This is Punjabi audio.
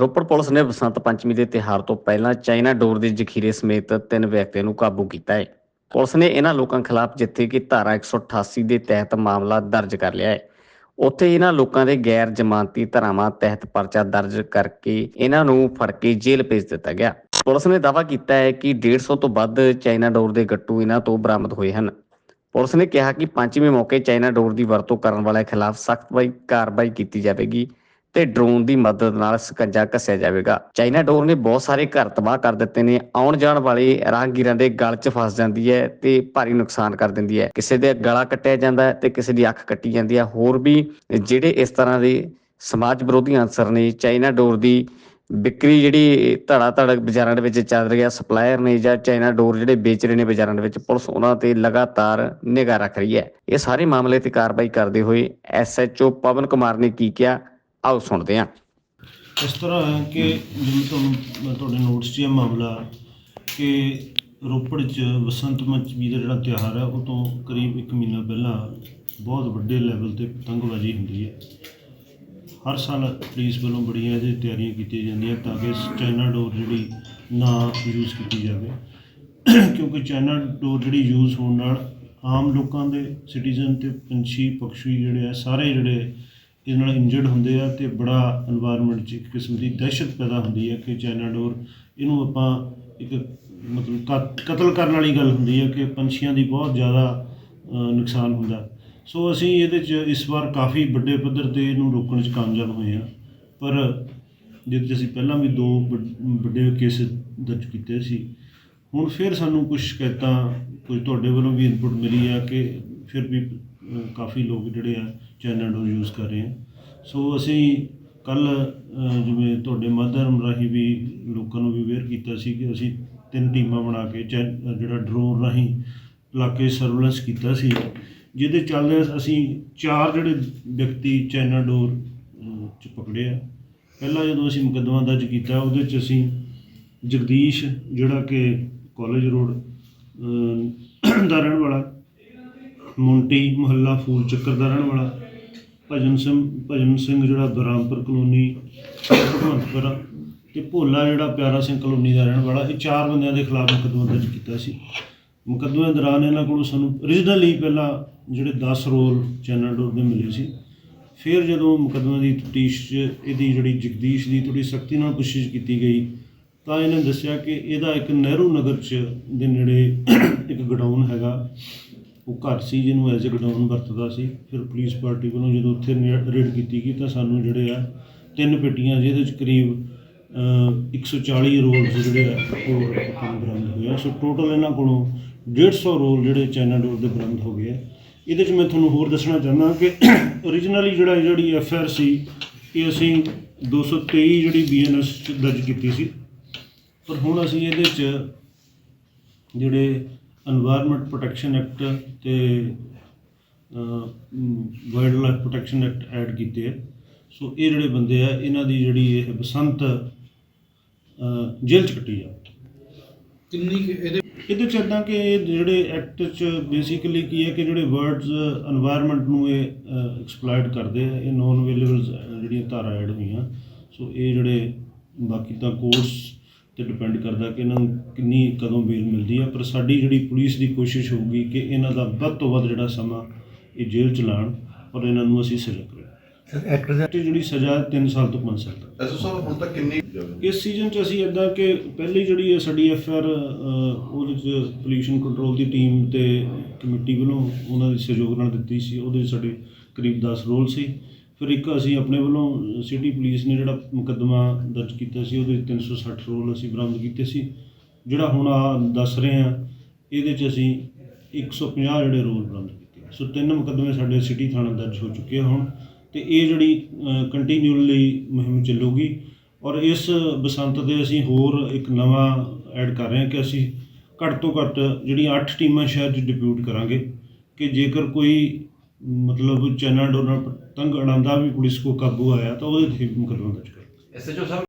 ਰੋਪੜ ਪੁਲਿਸ ਨੇ ਬਸੰਤ ਪੰਚਮੀ ਦੇ ਤਿਹਾਰ ਤੋਂ ਪਹਿਲਾਂ ਚਾਈਨਾ ਡੋਰ ਦੇ ਜ਼ਖੀਰੇ ਸਮੇਤ ਤਿੰਨ ਵਿਅਕਤੀਆਂ ਨੂੰ ਕਾਬੂ ਕੀਤਾ ਹੈ। ਪੁਲਿਸ ਨੇ ਇਹਨਾਂ ਲੋਕਾਂ ਖਿਲਾਫ ਜਿੱਥੇ ਕਿ ਧਾਰਾ 188 ਦੇ ਤਹਿਤ ਮਾਮਲਾ ਦਰਜ ਕਰ ਲਿਆ ਹੈ। ਉੱਥੇ ਇਹਨਾਂ ਲੋਕਾਂ ਦੇ ਗੈਰ ਜ਼ਮਾਨਤੀ ਧਾਰਾਵਾਂ ਤਹਿਤ ਪਰਚਾ ਦਰਜ ਕਰਕੇ ਇਹਨਾਂ ਨੂੰ ਫੜ ਕੇ ਜੇਲ੍ਹ ਭੇਜ ਦਿੱਤਾ ਗਿਆ। ਪੁਲਿਸ ਨੇ ਦਾਅਵਾ ਕੀਤਾ ਹੈ ਕਿ 150 ਤੋਂ ਵੱਧ ਚਾਈਨਾ ਡੋਰ ਦੇ ਗੱਟੂ ਇਹਨਾਂ ਤੋਂ ਬਰਾਮਦ ਹੋਏ ਹਨ। ਪੁਲਿਸ ਨੇ ਕਿਹਾ ਕਿ ਪੰਚਮੀ ਮੌਕੇ ਚਾਈਨਾ ਡੋਰ ਦੀ ਵਰਤੋਂ ਕਰਨ ਵਾਲਿਆਂ ਖਿਲਾਫ ਸਖਤ ਕਾਰਵਾਈ ਕੀਤੀ ਜਾਵੇਗੀ। ਤੇ ਡਰੋਨ ਦੀ ਮਦਦ ਨਾਲ ਸਕੰਜਾ ਕੱਸਿਆ ਜਾਵੇਗਾ। ਚਾਈਨਾ ਡੋਰ ਨੇ ਬਹੁਤ ਸਾਰੇ ਘਰ ਤਬਾਹ ਕਰ ਦਿੱਤੇ ਨੇ। ਆਉਣ ਜਾਣ ਵਾਲੇ ਰਾਹਗੀਰਾਂ ਦੇ ਗਲ 'ਚ ਫਸ ਜਾਂਦੀ ਹੈ ਤੇ ਭਾਰੀ ਨੁਕਸਾਨ ਕਰ ਦਿੰਦੀ ਹੈ। ਕਿਸੇ ਦੇ ਗਲਾ ਕੱਟਿਆ ਜਾਂਦਾ ਹੈ ਤੇ ਕਿਸੇ ਦੀ ਅੱਖ ਕੱਟੀ ਜਾਂਦੀ ਹੈ। ਹੋਰ ਵੀ ਜਿਹੜੇ ਇਸ ਤਰ੍ਹਾਂ ਦੇ ਸਮਾਜ ਵਿਰੋਧੀ ਅਨਸਰ ਨੇ, ਚਾਈਨਾ ਡੋਰ ਦੀ ਵਿਕਰੀ ਜਿਹੜੀ ਧੜਾ ਧੜ ਬਾਜ਼ਾਰਾਂ ਦੇ ਵਿੱਚ ਚੱਲ ਰਹੀ ਹੈ, ਸਪਲਾਇਰ ਨੇ ਜਾਂ ਚਾਈਨਾ ਡੋਰ ਜਿਹੜੇ ਵੇਚ ਰਹੇ ਨੇ ਬਾਜ਼ਾਰਾਂ ਦੇ ਵਿੱਚ, ਪੁਲਿਸ ਉਹਨਾਂ ਤੇ ਲਗਾਤਾਰ ਨਿਗਾਹ ਰੱਖ ਰਹੀ ਹੈ। ਇਹ ਸਾਰੇ ਮਾਮਲੇ ਤੇ ਕਾਰਵਾਈ ਕਰਦੇ ਹੋਏ ਐਸਐਚਓ ਪਵਨ ਕੁਮਾਰ ਨੇ ਕੀ ਕਿਹਾ? ਆਓ ਸੁਣਦੇ ਹਾਂ। ਇਸ ਤਰ੍ਹਾਂ ਹੈ ਕਿ ਜਿਵੇਂ ਤੁਹਾਨੂੰ ਮੈਂ ਤੁਹਾਡੇ ਨੋਟਸ 'ਚ ਇਹ ਮਾਮਲਾ ਕਿ ਰੋਪੜ 'ਚ ਬਸੰਤ ਪੰਚਮੀ ਦਾ ਜਿਹੜਾ ਤਿਉਹਾਰ ਹੈ, ਉਹ ਤੋਂ ਕਰੀਬ 1 ਮਹੀਨਾ ਪਹਿਲਾਂ ਬਹੁਤ ਵੱਡੇ ਲੈਵਲ ਤੇ ਪਤੰਗਬਾਜ਼ੀ ਹੁੰਦੀ ਹੈ। ਹਰ ਸਾਲ ਪੁਲਿਸ ਵੱਲੋਂ ਬੜੀਆਂ ਇਹਦੇ ਤਿਆਰੀਆਂ ਕੀਤੀਆਂ ਜਾਂਦੀਆਂ ਤਾਂ ਕਿ ਚਾਈਨਾ ਡੋਰ ਜਿਹੜੀ ਨਾ ਯੂਜ਼ ਕੀਤੀ ਜਾਵੇ। ਕਿਉਂਕਿ ਚਾਈਨਾ ਡੋਰ ਜਿਹੜੀ ਯੂਜ਼ ਹੋਣ ਨਾਲ ਆਮ ਲੋਕਾਂ ਦੇ ਸਿਟੀਜ਼ਨ ਤੇ ਪੰਛੀ, ਪਕਸ਼ੀ ਜਿਹੜੇ ਆ, ਸਾਰੇ ਜਿਹੜੇ ਇਹਦੇ ਨਾਲ ਇੰਜਰਡ ਹੁੰਦੇ ਆ ਤੇ ਬੜਾ এনवायरमेंट 'ਚ ਇੱਕ ਕਿਸਮ ਦੀ ਦਹਿਸ਼ਤ ਪੈਦਾ ਹੁੰਦੀ ਹੈ ਕਿ ਚਾਈਨਾ ਡੋਰ ਇਹਨੂੰ ਆਪਾਂ ਇੱਕ ਮਤਲਬ ਕਤਲ ਕਰਨ ਵਾਲੀ ਗੱਲ ਹੁੰਦੀ ਹੈ ਕਿ ਪੰਛੀਆਂ ਦੀ ਬਹੁਤ ਜ਼ਿਆਦਾ ਨੁਕਸਾਨ ਹੁੰਦਾ। ਸੋ ਅਸੀਂ ਇਹਦੇ 'ਚ ਇਸ ਵਾਰ ਕਾਫੀ ਵੱਡੇ ਪੱਧਰ ਤੇ ਇਹਨੂੰ ਰੋਕਣ 'ਚ ਕਾਮਯਾਬ ਹੋਏ ਆ। ਪਰ ਜਿੱਦ ਅਸੀਂ ਪਹਿਲਾਂ ਵੀ ਦੋ ਵੱਡੇ ਕੇਸ ਦਰਜ ਕੀਤੇ ਸੀ। ਹੁਣ ਫਿਰ ਸਾਨੂੰ ਕੁਝ ਸ਼ਿਕਾਇਤਾਂ ਕੁਝ ਤੁਹਾਡੇ ਵੱਲੋਂ ਵੀ ਇਨਪੁਟ ਮਿਲੀ ਆ ਕਿ ਫਿਰ ਵੀ ਕਾਫੀ ਲੋਕ ਜਿਹੜੇ ਆ ਚਾਈਨਾ ਡੋਰ ਯੂਜ਼ ਕਰ ਰਹੇ ਹਾਂ। ਸੋ ਅਸੀਂ ਕੱਲ ਜਿਵੇਂ ਤੁਹਾਡੇ ਮਾਧਿਅਮ ਰਾਹੀਂ ਵੀ ਲੋਕਾਂ ਨੂੰ ਵੀ ਅਵੇਅਰ ਕੀਤਾ ਸੀ ਕਿ ਅਸੀਂ ਤਿੰਨ ਟੀਮਾਂ ਬਣਾ ਕੇ ਚੈ- ਜਿਹੜਾ ਡਰੋਨ ਰਾਹੀਂ ਇਲਾਕੇ ਸਰਵੇਲੈਂਸ ਕੀਤਾ ਸੀ, ਜਿਹਦੇ ਚੱਲਦੇ ਅਸੀਂ ਚਾਰ ਜਿਹੜੇ ਵਿਅਕਤੀ ਚਾਈਨਾ ਡੋਰ ਚ ਪਕੜੇ ਆ। ਪਹਿਲਾਂ ਜਦੋਂ ਅਸੀਂ ਮੁਕੱਦਮਾ ਦਰਜ ਕੀਤਾ, ਉਹਦੇ ਚ ਅਸੀਂ ਜਗਦੀਸ਼, ਜਿਹੜਾ ਕਿ ਕਾਲਜ ਰੋਡ ਦਾ ਰਹਿਣ ਵਾਲਾ, ਮੁੰਟੀ ਮੁਹੱਲਾ ਫੂਲ ਚੱਕਰ ਦਾ ਰਹਿਣ ਵਾਲਾ ਭਜਨ ਸਿੰਘ ਭਜਨ ਸਿੰਘ ਜਿਹੜਾ ਬਰਾਮਪੁਰ ਕਲੋਨੀ, ਭਗਵੰਤਪੁਰ ਤੇ ਭੋਲਾ ਜਿਹੜਾ ਪਿਆਰਾ ਸਿੰਘ ਕਲੋਨੀ ਦਾ ਰਹਿਣ ਵਾਲਾ, ਇਹ ਚਾਰ ਬੰਦਿਆਂ ਦੇ ਖਿਲਾਫ ਮੁਕੱਦਮਾ ਦਰਜ ਕੀਤਾ ਸੀ। ਮੁਕੱਦਮੇ ਦੌਰਾਨ ਇਹਨਾਂ ਕੋਲੋਂ ਸਾਨੂੰ originally ਪਹਿਲਾਂ ਜਿਹੜੇ 10 ਰੋਲ ਚੈਨਲ ਡੋਰ ਦੇ ਮਿਲੇ ਸੀ। ਫਿਰ ਜਦੋਂ ਮੁਕੱਦਮੇ ਦੀ ਤਫਤੀਸ਼ 'ਚ ਇਹਦੀ ਜਿਹੜੀ ਜਗਦੀਸ਼ ਦੀ ਥੋੜੀ ਸਖਤੀ ਨਾਲ ਪੁੱਛਿਸ਼ ਕੀਤੀ ਗਈ, ਤਾਂ ਇਹਨੇ ਦੱਸਿਆ ਕਿ ਇਹਦਾ ਇੱਕ ਨਹਿਰੂ ਨਗਰ 'ਚ ਦੇ ਨੇੜੇ ਇੱਕ ਗਡਾਊਨ ਹੈਗਾ। ਉਹ ਘਰ ਸੀ ਜਿਹਨੂੰ ਐਜ਼ ਅ ਗਡਾਊਨ ਵਰਤਦਾ ਸੀ। ਫਿਰ ਪੁਲਿਸ ਪਾਰਟੀ ਵੱਲੋਂ ਜਦੋਂ ਉੱਥੇ ਰੇਡ ਕੀਤੀ ਗਈ ਤਾਂ ਸਾਨੂੰ ਜਿਹੜੇ ਆ ਤਿੰਨ ਪੇਟੀਆਂ ਜਿਹਦੇ 'ਚ ਕਰੀਬ ਅ, 140 ਰੋਲ ਜਿਹੜੇ ਆ ਉਹ ਆਪਾਂ ਬਰਾਮਦ ਹੋਏ ਆ। ਸੋ ਟੋਟਲ ਇਹਨਾਂ ਕੋਲੋਂ 150 ਰੋਲ ਜਿਹੜੇ ਚਾਈਨਾ ਡੋਰ ਦੇ ਬਰਾਮਦ ਹੋ ਗਏ ਆ। ਇਹਦੇ 'ਚ ਮੈਂ ਤੁਹਾਨੂੰ ਹੋਰ ਦੱਸਣਾ ਚਾਹੁੰਦਾ ਕਿ originally ਜਿਹੜਾ ਜਿਹੜੀ ਐਫ ਆਰ ਸੀ ਇਹ ਅਸੀਂ 223 ਜਿਹੜੀ ਬੀਐਨਐਸ ਚ ਦਰਜ ਕੀਤੀ ਸੀ। ਪਰ ਹੁਣ ਅਸੀਂ ਇਹਦੇ 'ਚ ਜਿਹੜੇ এনवायरमेंट ਪ੍ਰੋਟੈਕਸ਼ਨ ਐਕਟ ਤੇ wildlife protection act add ਕੀਤੇ ਹੈ ਸੋ ਇਹ ਜਿਹੜੇ ਬੰਦੇ ਆ ਇਹਨਾਂ ਦੀ ਜਿਹੜੀ ਇਹ ਬਸੰਤ ਜੇਲ੍ਹ ਚ ਕੱਟੀ ਜਾ ਕਿੰਨੀ ਇਹਦੇ ਇਹਦੇ ਚ ਇਦਾਂ ਕਿ ਜਿਹੜੇ ਐਕਟ ਚ ਬੇਸਿਕਲੀ ਕੀ ਹੈ ਕਿ ਜਿਹੜੇ ਵਰਡਸ এনवायरमेंट ਨੂੰ ਇਹ ਐਕਸਪਲੋਇਟ ਕਰਦੇ ਆ ਇਹ ਨੋਨ ਅਵੇਲੇਬਲ ਜਿਹੜੀਆਂ ਧਾਰਾ ਐਡ ਹੋਈਆਂ। ਸੋ ਇਹ ਜਿਹੜੇ ਬਾਕੀ ਤਾਂ ਕੋਰਸ ਤੇ ਡਿਪੈਂਡ ਕਰਦਾ ਕਿ ਇਹਨਾਂ ਨੂੰ ਕਿੰਨੀ ਕਦੋਂ ਬੇਲ ਮਿਲਦੀ ਆ। ਪਰ ਸਾਡੀ ਜਿਹੜੀ ਪੁਲਿਸ ਦੀ ਕੋਸ਼ਿਸ਼ ਹੋਊਗੀ ਕਿ ਇਹਨਾਂ ਦਾ ਵੱਧ ਤੋਂ ਵੱਧ ਜਿਹੜਾ ਸਮਾਂ ਇਹ ਜੇਲ੍ਹ ਚ ਲਾਉਣ ਔਰ ਇਹਨਾਂ ਨੂੰ ਅਸੀਂ ਸਜ਼ਾ ਕਰੀਏ ਐਕਟਰ ਦਾ ਤੇ ਜਿਹੜੀ ਸਜ਼ਾ 3 ਸਾਲ ਤੋਂ 5 ਸਾਲ ਤੱਕ। ਐਸਓ ਸਾਹਿਬ ਹੁਣ ਤੱਕ ਕਿੰਨੀ ਇਸ ਸੀਜ਼ਨ 'ਚ ਅਸੀਂ ਇਦਾਂ ਕਿ ਪਹਿਲੀ ਜਿਹੜੀ ਹੈ ਸਾਡੀ ਐਫ ਆਰ ਉਹਦੇ 'ਚ ਪੋਲੂਸ਼ਨ ਕੰਟਰੋਲ ਦੀ ਟੀਮ ਤੇ ਕਮੇਟੀ ਵੱਲੋਂ ਉਹਨਾਂ ਦੇ ਸਹਿਯੋਗ ਨਾਲ ਦਿੱਤੀ ਸੀ। ਉਹਦੇ 'ਚ ਸਾਡੇ ਕਰੀਬ 10 ਰੋਲ ਸੀ। ਫਿਰ ਇੱਕ ਅਸੀਂ ਆਪਣੇ ਵੱਲੋਂ ਸਿਟੀ ਪੁਲਿਸ ਨੇ ਜਿਹੜਾ ਮੁਕੱਦਮਾ ਦਰਜ ਕੀਤਾ ਸੀ, ਉਹਦੇ 'ਚ 360 ਰੋਲ ਅਸੀਂ ਬਰਾਮਦ ਕੀਤੇ ਸੀ, ਜਿਹੜਾ ਹੁਣ ਆ ਦੱਸ ਰਹੇ ਆ ਇਹਦੇ 'ਚ ਅਸੀਂ 150 ਜਿਹੜੇ ਰੋਲ ਬਰਾਮਦ ਕੀਤੇ ਸੋ ਤਿੰਨ ਮੁਕੱਦਮੇ ਸਾਡੇ ਸਿਟੀ ਥਾਣਾ ਦਰਜ ਹੋ ਚੁੱਕੇ ਆ ਹੁਣ, ਤੇ ਇਹ ਜਿਹੜੀ ਕੰਟੀਨਿਊਲੀ ਮੁਹਿੰਮ ਚੱਲੂਗੀ, ਔਰ ਇਸ ਬਸੰਤ ਦੇ ਅਸੀਂ ਹੋਰ ਇੱਕ ਨਵਾਂ ਐਡ ਕਰ ਰਹੇ ਹਾਂ ਕਿ ਅਸੀਂ ਘੱਟ ਤੋਂ ਘੱਟ ਜਿਹੜੀਆਂ 8 ਟੀਮਾਂ ਸ਼ਹਿਰ 'ਚ ਡਿਪਿਊਟ ਕਰਾਂਗੇ, ਕਿ ਜੇਕਰ ਕੋਈ ਮਤਲਬ ਚੈਨਾ ਡੋਰ ਨਾਲ ਪਤੰਗ ਉਡਾਉਂਦਾ ਵੀ ਪੁਲਿਸ ਕੋ ਕਾਬੂ ਆਇਆ ਤਾਂ ਉਹਦੇ ਤੇ ਮੁਕੱਦਮਾ ਦਰਜ ਕਰਾਂਗੇ ਐਸਐਚਓ ਸਾਹਿਬ